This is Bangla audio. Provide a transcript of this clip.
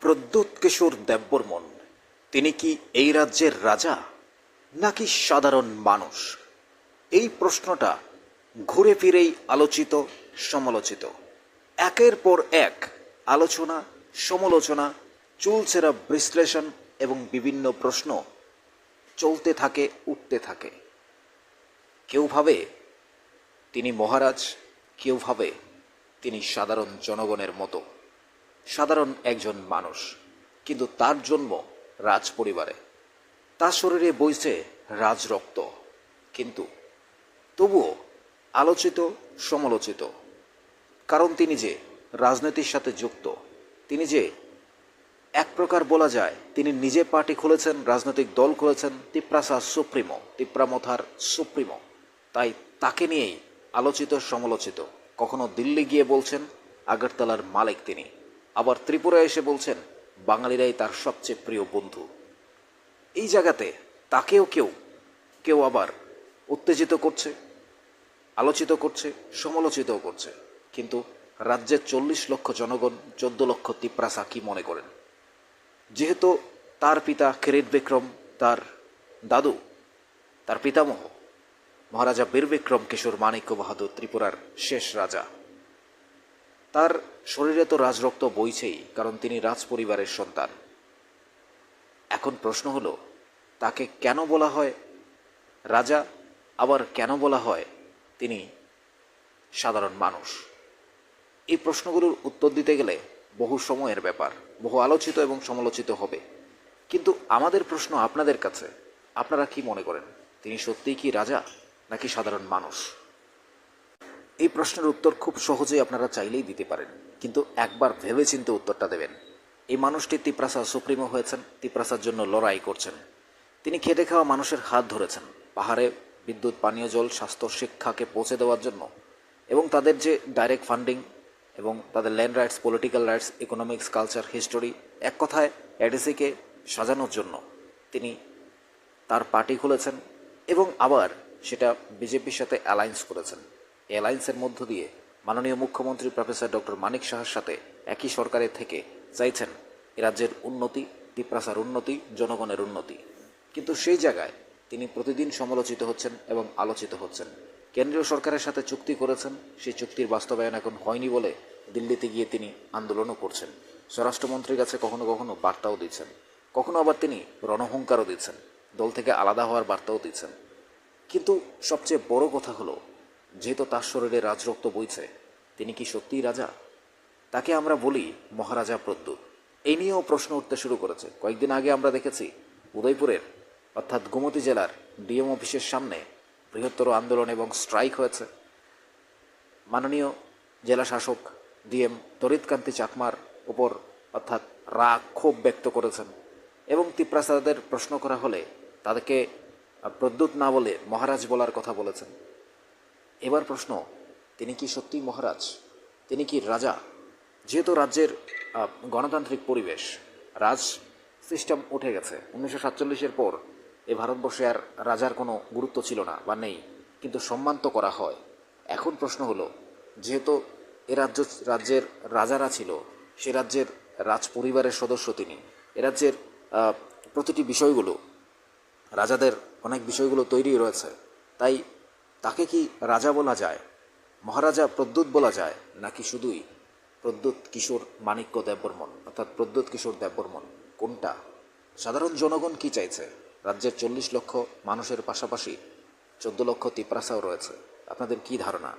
প্রদ্যুৎ কিশোর দেববর্মন, তিনি কি এই রাজ্যের রাজা নাকি সাধারণ মানুষ? এই প্রশ্নটা ঘুরে ফিরেই আলোচিত, সমালোচিত। একের পর এক আলোচনা, সমালোচনা, চুলচেরা বিশ্লেষণ এবং বিভিন্ন প্রশ্ন চলতে থাকে, উঠতে থাকে। কেউ ভাবে তিনি মহারাজ, কেউ ভাবে তিনি সাধারণ জনগণের মতো। সাধারণ একজন মানুষ, কিন্তু তার জন্ম রাজ পরিবারে তার শরীরে বইছে রাজরক্ত, কিন্তু তবুও আলোচিত, সমালোচিত। কারণ তিনি যে রাজনীতির সাথে যুক্ত, তিনি যে এক প্রকার বলা যায়, তিনি নিজে পার্টি খুলেছেন, রাজনৈতিক দল খুলেছেন তিপ্রাসা সুপ্রিমো তিপ্রামথার সুপ্রিমো। তাই তাকে নিয়েই আলোচিত, সমালোচিত। কখনো দিল্লি গিয়ে বলছেন, আগরতলার মালিক তিনি। আবার ত্রিপুরা এসে বলছেন, বাঙালিরাই তার সবচেয়ে প্রিয় বন্ধু। এই জায়গাতে তাকেও কেউ কেউ আবার উত্তেজিত করছে, আলোচিত করছে, সমালোচিতও করছে। কিন্তু রাজ্যের চল্লিশ লক্ষ জনগণ, চোদ্দ লক্ষ তিপ্রাসা কি মনে করেন? যেহেতু তার পিতা কিরিট বিক্রম, তার দাদু, তার পিতামহ, মহারাজা বীর বিক্রম কিশোর মাণিক্য বাহাদুর ত্রিপুরার শেষ রাজা। তার শরীরে তো রাজরক্ত বইছেই, কারণ তিনি রাজ পরিবারের সন্তান। এখন প্রশ্ন হলো, তাকে কেন বলা হয়? রাজা, আবার কেন বলা হয়? তিনি সাধারণ মানুষ। এই প্রশ্নগুলোর উত্তর দিতে গেলে বহু সময়ের ব্যাপার, বহু আলোচিত এবং সমালোচিত হবে। কিন্তু আমাদের প্রশ্ন আপনাদের কাছে, আপনারা কি মনে করেন? তিনি সত্যিই কি রাজা, নাকি সাধারণ মানুষ? এই প্রশ্নের উত্তর খুব সহজেই আপনারা চাইলেই দিতে পারেন। কিন্তু একবার ভেবেচিন্তে উত্তরটা দেবেন। এই মানুষটি তিপ্রাসা সুপ্রিমো হয়েছেন, তিপ্রাসার জন্য লড়াই করছেন। তিনি খেটে খাওয়া মানুষের হাত ধরেছেন, পাহাড়ে বিদ্যুৎ, পানীয় জল, স্বাস্থ্য, শিক্ষাকে পৌঁছে দেওয়ার জন্য। এবং তাদের যে ডাইরেক্ট ফান্ডিং এবং তাদের land rights political rights economics culture history এক কথায় এডিসিকে সাজানোর জন্য তিনি তার পার্টি খুলেছেন এবং আবার সেটা বিজেপির সাথে অ্যালায়েন্স করেছেন। অ্যালায়েন্সের মধ্য দিয়ে মাননীয় মুখ্যমন্ত্রী প্রফেসর ডক্টর মানিক সাহার সাথে একই সরকারের থেকে চাইছেন রাজ্যের উন্নতি তিপ্রাসার উন্নতি, জনগণের উন্নতি। কিন্তু সেই জায়গায় তিনি প্রতিদিন সমালোচিত হচ্ছেন এবং আলোচিত হচ্ছেন। কেন্দ্রীয় সরকারের সাথে চুক্তি করেছেন, সেই চুক্তির বাস্তবায়ন এখন হয়নি বলে দিল্লিতে গিয়ে তিনি আন্দোলনও করছেন। স্বরাষ্ট্রমন্ত্রীর কাছে কখনো কখনো বার্তাও দিচ্ছেন। কখনো আবার তিনি রণহুঙ্কারও দিচ্ছেন। দল থেকে আলাদা হওয়ার বার্তাও দিচ্ছেন। কিন্তু সবচেয়ে বড় কথা হলো যেহেতু তার শরীরে রাজরক্ত বইছে, তিনি কি সত্যিই রাজা? তাকে আমরা বলি মহারাজা প্রদ্যুৎ এই নিয়েও প্রশ্ন উঠতে শুরু করেছে। কয়েকদিন আগে আমরা দেখেছি, উদয়পুরের, অর্থাৎ গোমতী জেলার ডিএম অফিসের সামনে বৃহত্তর আন্দোলন এবং স্ট্রাইক হয়েছে। মাননীয় জেলা শাসক ডিএম তরিতকান্তি চাকমার উপর, অর্থাৎ রাগ ক্ষোভ ব্যক্ত করেছেন এবং তিপ্রাসাদের প্রশ্ন করা হলে তাদেরকে প্রদ্যুৎ না বলে মহারাজ বলার কথা বলেছেন। এবার প্রশ্ন, তিনি কি সত্যিই মহারাজ? তিনি কি রাজা? যেহেতু রাজ্যের গণতান্ত্রিক পরিবেশ, রাজ সিস্টেম উঠে গেছে। উনিশশো সাতচল্লিশের পর এ ভারতবর্ষে আর রাজার কোনো গুরুত্ব ছিল না, বা নেই। কিন্তু সম্মান তো করা হয়। এখন প্রশ্ন হলো, যেহেতু এ রাজ্য, রাজ্যের রাজারা ছিল, সে রাজ্যের রাজ পরিবারের সদস্য তিনি, এ রাজ্যের প্রতিটি বিষয়গুলো, রাজাদের অনেক বিষয়গুলো তৈরি রয়েছে। তাই তাকে কি রাজা বলা যায়, মহারাজা প্রদ্যুৎ বলা যায়, নাকি শুধুই প্রদ্যুৎ কিশোর মাণিক্য দেববর্মন, অর্থাৎ প্রদ্যুৎ কিশোর দেববর্মন? কোনটা? সাধারণ জনগণ কি চাইছে? রাজ্যের চল্লিশ লক্ষ মানুষের পাশাপাশি চোদ্দ লক্ষ তিপ্রাসাও রয়েছে। আপনাদের কি ধারণা?